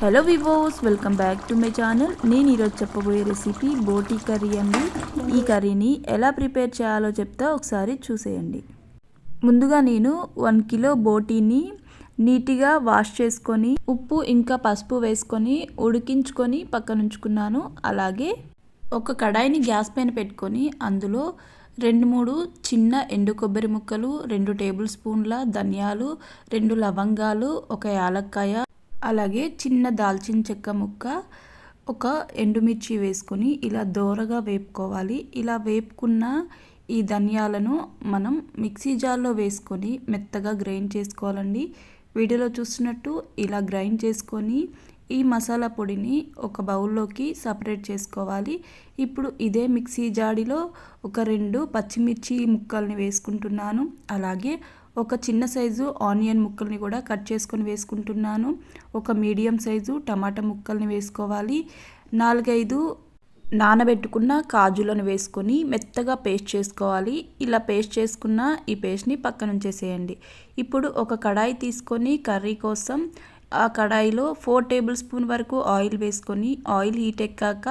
Hello వివోస్ welcome back to my channel. నేను ఈరోజు చెప్పబోయే రెసిపీ బోటీ కర్రీ అండి. ఈ కర్రీని ఎలా ప్రిపేర్ చేయాలో చెప్తా ఒకసారి చూసేయండి. ముందుగా నేను వన్ కిలో బోటీని నీట్గా వాష్ చేసుకొని ఉప్పు ఇంకా పసుపు వేసుకొని ఉడికించుకొని పక్కన ఉంచుకున్నాను. అలాగే ఒక కడాయిని గ్యాస్ పైన పెట్టుకొని అందులో రెండు మూడు చిన్న ఎండు కొబ్బరి ముక్కలు రెండు టేబుల్ స్పూన్ల ధనియాలు రెండు లవంగాలు ఒక యాలక్కాయ అలాగే చిన్న దాల్చిన చెక్క ముక్క ఒక ఎండుమిర్చి వేసుకొని ఇలా దోరగా వేపుకోవాలి. ఇలా వేపుకున్న ఈ ధనియాలను మనం మిక్సీ జార్లో వేసుకొని మెత్తగా గ్రైండ్ చేసుకోవాలండి. వీడియోలో చూసినట్టు ఇలా గ్రైండ్ చేసుకొని ఈ మసాలా పొడిని ఒక బౌల్లోకి సపరేట్ చేసుకోవాలి. ఇప్పుడు ఇదే మిక్సీ జాడిలో ఒక రెండు పచ్చిమిర్చి ముక్కల్ని వేసుకుంటున్నాను. అలాగే ఒక చిన్న సైజు ఆనియన్ ముక్కల్ని కూడా కట్ చేసుకొని వేసుకుంటున్నాను. ఒక మీడియం సైజు టమాటా ముక్కల్ని వేసుకోవాలి. నాలుగైదు నానబెట్టుకున్న కాజులను వేసుకొని మెత్తగా పేస్ట్ చేసుకోవాలి. ఇలా పేస్ట్ చేసుకున్న ఈ పేస్ట్ని పక్కనుంచేసేయండి ఇప్పుడు ఒక కడాయి తీసుకొని కర్రీ కోసం ఆ కడాయిలో ఫోర్ టేబుల్ స్పూన్ వరకు ఆయిల్ వేసుకొని ఆయిల్ హీట్ ఎక్కాక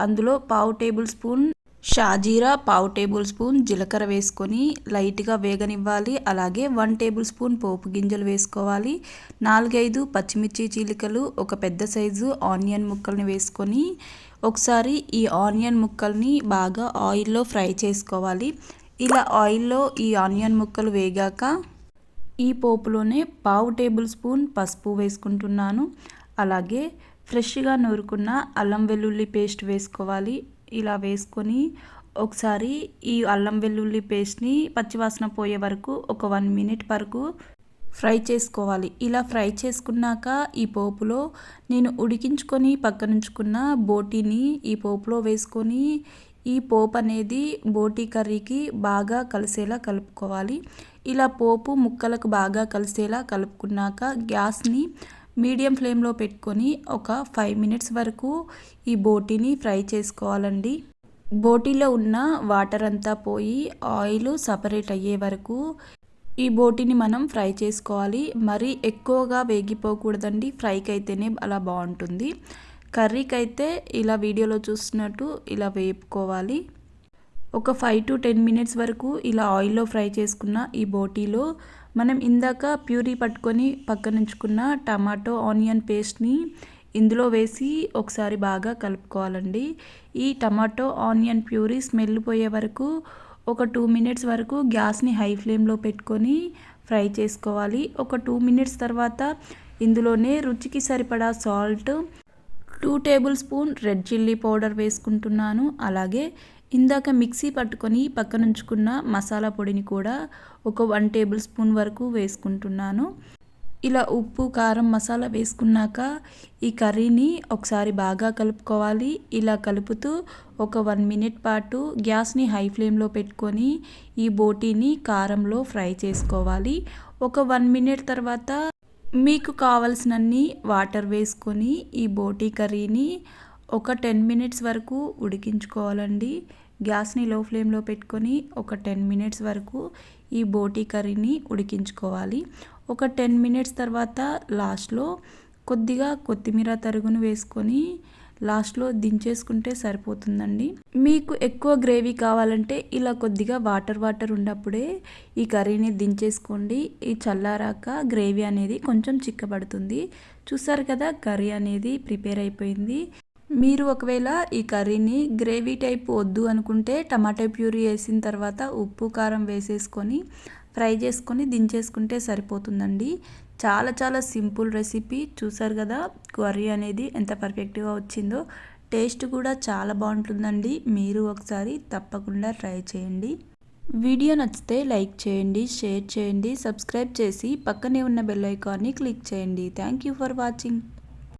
అందులో పావు టేబుల్ స్పూన్ షాజీరా పావు టేబుల్ స్పూన్ జీలకర్ర వేసుకొని లైట్గా వేగనివ్వాలి. అలాగే వన్ టేబుల్ స్పూన్ పోపు గింజలు వేసుకోవాలి. నాలుగైదు పచ్చిమిర్చి చీలికలు ఒక పెద్ద సైజు ఆనియన్ ముక్కల్ని వేసుకొని ఒకసారి ఈ ఆనియన్ ముక్కల్ని బాగా ఆయిల్లో ఫ్రై చేసుకోవాలి. ఇలా ఆయిల్లో ఈ ఆనియన్ ముక్కలు వేగాక ఈ పోపులోనే పావు టేబుల్ స్పూన్ పసుపు వేసుకుంటున్నాను. అలాగే ఫ్రెష్గా నూరుకున్న అల్లం వెల్లుల్లి పేస్ట్ వేసుకోవాలి. ఇలా వేసుకొని ఒకసారి ఈ అల్లం వెల్లుల్లి పేస్ట్ని పచ్చివాసన పోయే వరకు ఒక వన్ మినిట్ వరకు ఫ్రై చేసుకోవాలి. ఇలా ఫ్రై చేసుకున్నాక ఈ పోపులో నేను ఉడికించుకొని పక్కనుంచుకున్న బోటీని ఈ పోపులో వేసుకొని ఈ పోపు అనేది బోటీ కర్రీకి బాగా కలిసేలా కలుపుకోవాలి. ఇలా పోపు ముక్కలకు బాగా కలిసేలా కలుపుకున్నాక గ్యాస్ని మీడియం ఫ్లేమ్లో పెట్టుకొని ఒక ఫైవ్ మినిట్స్ వరకు ఈ బోటీని ఫ్రై చేసుకోవాలండి. బోటీలో ఉన్న వాటర్ అంతా పోయి ఆయిల్ సపరేట్ అయ్యే వరకు ఈ బోటీని మనం ఫ్రై చేసుకోవాలి. మరీ ఎక్కువగా వేగిపోకూడదండి. ఫ్రైకి అయితేనే అలా బాగుంటుంది. కర్రీకి అయితే ఇలా వీడియోలో చూస్తున్నట్టు ఇలా వేపుకోవాలి. ఒక ఫైవ్ టు టెన్ మినిట్స్ వరకు ఇలా ఆయిల్లో ఫ్రై చేసుకున్న ఈ బోటీలో మనం ఇందాక ప్యూరీ పట్టుకొని పక్కనుంచుకున్న టమాటో ఆనియన్ పేస్ట్ని ఇందులో వేసి ఒకసారి బాగా కలుపుకోవాలండి. ఈ టమాటో ఆనియన్ ప్యూరీ స్మెల్ పోయే వరకు ఒక టూ మినిట్స్ వరకు గ్యాస్ని హై ఫ్లేమ్లో పెట్టుకొని ఫ్రై చేసుకోవాలి. ఒక టూ మినిట్స్ తర్వాత ఇందులోనే రుచికి సరిపడా salt two table spoon red chilli powder వేసుకుంటున్నాను. అలాగే ఇందాక మిక్సీ పట్టుకొని పక్కనుంచుకున్న మసాలా పొడిని కూడా ఒక వన్ టేబుల్ స్పూన్ వరకు వేసుకుంటున్నాను. ఇలా ఉప్పు కారం మసాలా వేసుకున్నాక ఈ కర్రీని ఒకసారి బాగా కలుపుకోవాలి. ఇలా కలుపుతూ ఒక వన్ మినిట్ పాటు గ్యాస్ని హై ఫ్లేమ్లో పెట్టుకొని ఈ బోటీని కారంలో ఫ్రై చేసుకోవాలి. ఒక వన్ మినిట్ తర్వాత మీకు కావలసినన్ని వాటర్ వేసుకొని ఈ బోటీ కర్రీని ఒక టెన్ మినిట్స్ వరకు ఉడికించుకోవాలండి. గ్యాస్ని లో ఫ్లేమ్లో పెట్టుకొని ఒక టెన్ మినిట్స్ వరకు ఈ బోటీ కర్రీని ఉడికించుకోవాలి. ఒక టెన్ మినిట్స్ తర్వాత లాస్ట్లో కొద్దిగా కొత్తిమీర తరుగును వేసుకొని లాస్ట్లో దించేసుకుంటే సరిపోతుందండి. మీకు ఎక్కువ గ్రేవీ కావాలంటే ఇలా కొద్దిగా వాటర్ వాటర్ ఉన్నప్పుడే ఈ కర్రీని దించేసుకోండి. ఈ చల్లారాక గ్రేవీ అనేది కొంచెం చిక్కబడుతుంది. చూసారు కదా కర్రీ అనేది ప్రిపేర్ అయిపోయింది. మీరు ఒకవేళ ఈ కర్రీని గ్రేవీ టైప్ వద్దు అనుకుంటే టమాటో ప్యూరీ వేసిన తర్వాత ఉప్పు కారం వేసేసుకొని ఫ్రై చేసుకొని దించేసుకుంటే సరిపోతుందండి. చాలా చాలా సింపుల్ రెసిపీ. చూసారు కదా కర్రీ అనేది ఎంత పర్ఫెక్ట్గా వచ్చిందో. టేస్ట్ కూడా చాలా బాగుంటుందండి. మీరు ఒకసారి తప్పకుండా ట్రై చేయండి. వీడియో నచ్చితే లైక్ చేయండి షేర్ చేయండి సబ్స్క్రైబ్ చేసి పక్కనే ఉన్న బెల్ ఐకాన్ని క్లిక్ చేయండి. Thank you for watching.